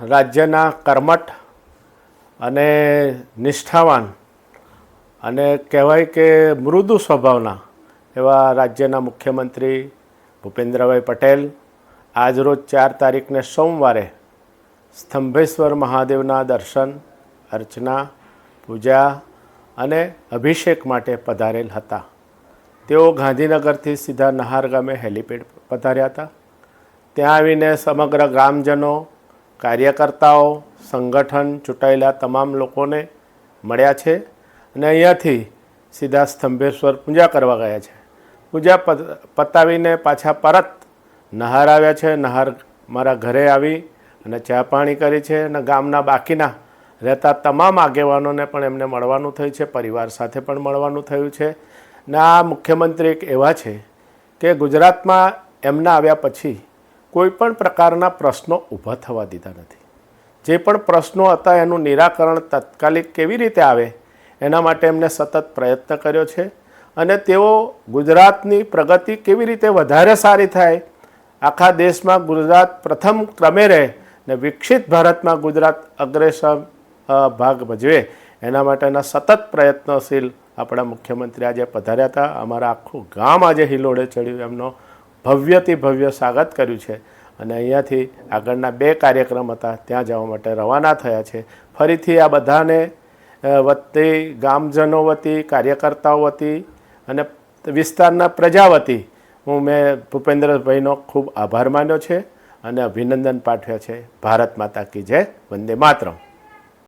રાજ્યના કર્મઠ અને નિષ્ઠાવાન અને કહેવાય કે મૃદુ સ્વભાવના એવા રાજ્યના મુખ્યમંત્રી ભૂપેન્દ્રભાઈ પટેલ આજરોજ ચાર તારીખને સોમવારે સ્તંભેશ્વર મહાદેવના દર્શન, અર્ચના, પૂજા અને અભિષેક માટે પધારેલ હતા. તેઓ ગાંધીનગરથી સીધા નહાર ગામે હેલિપેડ પધાર્યા હતા. ત્યાં આવીને સમગ્ર ગ્રામજનો કાર્યકર્તાઓ, સંગઠન ચૂંટાયેલા તમામ લોકોને મળ્યા છે અને અહીંયાથી સીધા સ્તંભેશ્વર પૂજા કરવા ગયા છે. પૂજા પત- પતાવીને પાછા પરત નહાર આવ્યા છે. નહાર મારા ઘરે આવી અને ચા પાણી કરી છે અને ગામના બાકીના રહેતા તમામ આગેવાનોને પણ એમને મળવાનું થયું છે. પરિવાર સાથે પણ મળવાનું થયું છે. ને આ મુખ્યમંત્રી એક એવા છે કે ગુજરાતમાં એમના આવ્યા પછી કોઈ પણ પ્રકારના પ્રશ્નો ઊભા થવા દીધા નથી. જે પણ પ્રશ્નો હતા એનું નિરાકરણ તાત્કાલિક કેવી રીતે આવે, એના માટે એમને સતત પ્રયત્ન કર્યો છે અને તેઓ ગુજરાતની પ્રગતિ કેવી રીતે વધારે સારી થાય, આખા દેશમાં ગુજરાત પ્રથમ ક્રમે રહે ને વિકસિત ભારતમાં ગુજરાત અગ્રેસર ભાગ ભજવે, એના માટેના સતત પ્રયત્નશીલ આપણા મુખ્યમંત્રી આજે પધાર્યા હતા. અમારા આખું ગામ આજે હિલોડે ચડ્યું. એમનો ભવ્યથી ભવ્ય સ્વાગત કર્યું છે. અને અહીંયાથી આગળના બે કાર્યક્રમ હતા. ત્યાં જવા માટે રવાના થયા છે. ફરીથી આ બધાને વતી, ગામજનો વતી, કાર્યકર્તાઓ વતી અને વિસ્તારના પ્રજા વતી હું મેં ભૂપેન્દ્રભાઈનો ખૂબ આભાર માન્યો છે અને અભિનંદન પાઠવ્યા છે. ભારત માતા કી જય, વંદે માતરમ.